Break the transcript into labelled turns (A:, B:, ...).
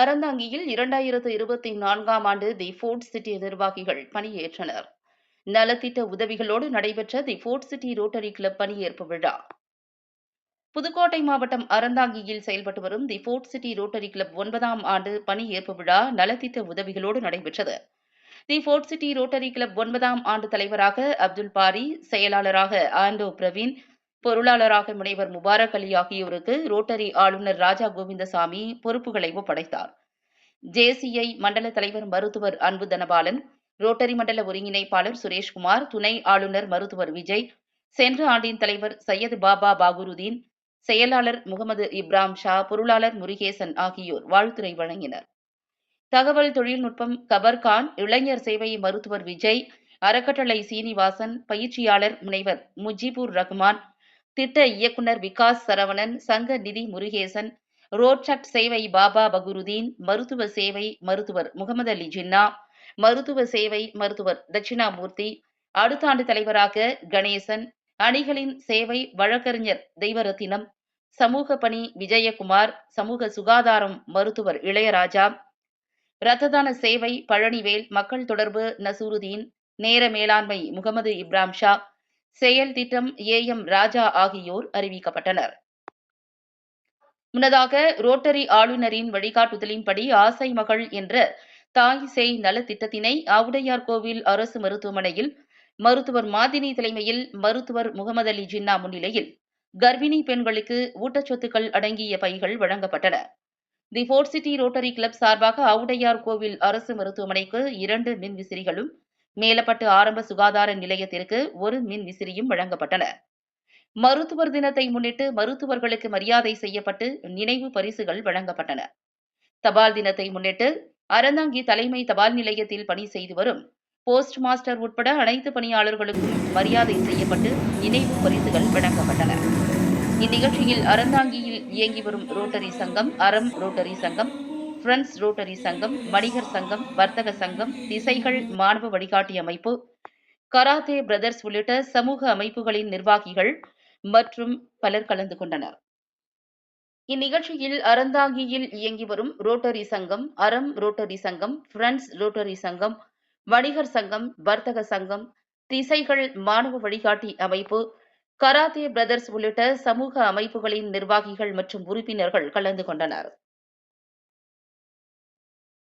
A: அறந்தாங்கியில் இரண்டாயிரத்து இருபத்தி நான்காம் ஆண்டு தி ஃபோர்ட் சிட்டி நிர்வாகிகள் பணியேற்றனர். நலத்திட்ட உதவிகளோடு நடைபெற்ற the Fort City Rotary Club பணியேற்பு விழா. புதுக்கோட்டை மாவட்டம் அறந்தாங்கியில் செயல்பட்டு வரும் the Fort City Rotary Club ஒன்பதாம் ஆண்டு பணியேற்பு விழா நலத்திட்ட உதவிகளோடு நடைபெற்றது. The Fort City Rotary Club ஒன்பதாம் ஆண்டு தலைவராக அப்துல் பாரி செயலாளராக ஆண்டோ பிரவீன் பொருளாளராக முனைவர் முபாரக் அலி ஆகியோருக்கு ரோட்டரி ஆளுநர் ராஜா கோவிந்தசாமி பொறுப்புகளை ஒப்படைத்தார். ஜேசிஐ மண்டல தலைவர் மருத்துவர் அன்பு தனபாலன் ரோட்டரி மண்டல ஒருங்கிணைப்பாளர் சுரேஷ்குமார் துணை ஆளுநர் மருத்துவர் விஜய் சென்ற ஆண்டின் தலைவர் சையது பாபா பாகுருதீன் செயலாளர் முகமது இப்ராம் ஷா பொருளாளர் முருகேசன் ஆகியோர் வாழ்த்துரை வழங்கினர். தகவல் தொழில்நுட்பம் கபர்கான் இளைஞர் சேவை மருத்துவர் விஜய் அறக்கட்டளை சீனிவாசன் பயிற்சியாளர் முனைவர் முஜிபுர் ரஹ்மான் திட்ட இயக்குனர் விகாஸ் சரவணன் சங்க நிதி முருகேசன் ரோட்சக் சேவை பாபா பகுருதீன் மருத்துவ சேவை மருத்துவர் முகமது அலி ஜின்னா மருத்துவ சேவை மருத்துவர் தட்சிணாமூர்த்தி அடுத்த ஆண்டு தலைவராக கணேசன் அணிகளின் சேவை வழக்கறிஞர் தெய்வரத்தினம் சமூக பணி விஜயகுமார் சமூக சுகாதாரம் மருத்துவர் இளையராஜா இரத்ததான சேவை பழனிவேல் மக்கள் தொடர்பு நசூருதீன் நேர மேலாண்மை முகமது இப்ராம் ஷா செயல் திட்டம் ஏ எம் ராஜா ஆகியோர் அறிவிக்கப்பட்டனர். முன்னதாக ரோட்டரி ஆளுநரின் வழிகாட்டுதலின்படி ஆசை மகள் என்ற தாய் சேய் நலத்திட்டத்தினை ஆவுடையார் கோவில் அரசு மருத்துவமனையில் மருத்துவர் மாதினி தலைமையில் மருத்துவர் முகமது அலி ஜின்னா முன்னிலையில் கர்ப்பிணி பெண்களுக்கு ஊட்டச்சத்துக்கள் அடங்கிய பைகள் வழங்கப்பட்டன. The Fort City Rotary Club சார்பாக ஆவுடையார் கோவில் அரசு மருத்துவமனைக்கு இரண்டு மின்விசிறிகளும் மேலப்பட்டு ஆரம்ப சுகாதார நிலையத்திற்கு ஒரு மின் விசிறியும் வழங்கப்பட்டன. மருத்துவர் தினத்தை முன்னிட்டு மருத்துவர்களுக்கு மரியாதை செய்யப்பட்டு நினைவு பரிசுகள் வழங்கப்பட்டன. தபால் தினத்தை முன்னிட்டு அறந்தாங்கி தலைமை தபால் நிலையத்தில் பணி செய்து வரும் போஸ்ட் மாஸ்டர் உட்பட அனைத்து பணியாளர்களுக்கும் மரியாதை செய்யப்பட்டு நினைவு பரிசுகள் வழங்கப்பட்டன. இந்நிகழ்ச்சியில் அறந்தாங்கியில் இயங்கி வரும் ரோட்டரி சங்கம் அறம் ரோட்டரி சங்கம் ஃப்ரெண்ட்ஸ் ரோட்டரி சங்கம் வணிகர் சங்கம் வர்த்தக சங்கம் திசைகள் மாணவ வழிகாட்டி அமைப்பு கராத்தே பிரதர்ஸ் உள்ளிட்ட சமூக அமைப்புகளின் நிர்வாகிகள் மற்றும் பலர் கலந்து கொண்டனர். இந்நிகழ்ச்சியில் அறந்தாங்கியில் இயங்கி வரும் ரோட்டரி சங்கம் அறம் ரோட்டரி சங்கம் ஃப்ரெண்ட்ஸ் ரோட்டரி சங்கம் வணிகர் சங்கம் வர்த்தக சங்கம் திசைகள் மாணவ வழிகாட்டி அமைப்பு கராத்தே பிரதர்ஸ் உள்ளிட்ட சமூக அமைப்புகளின் நிர்வாகிகள் மற்றும் உறுப்பினர்கள் கலந்து கொண்டனர்.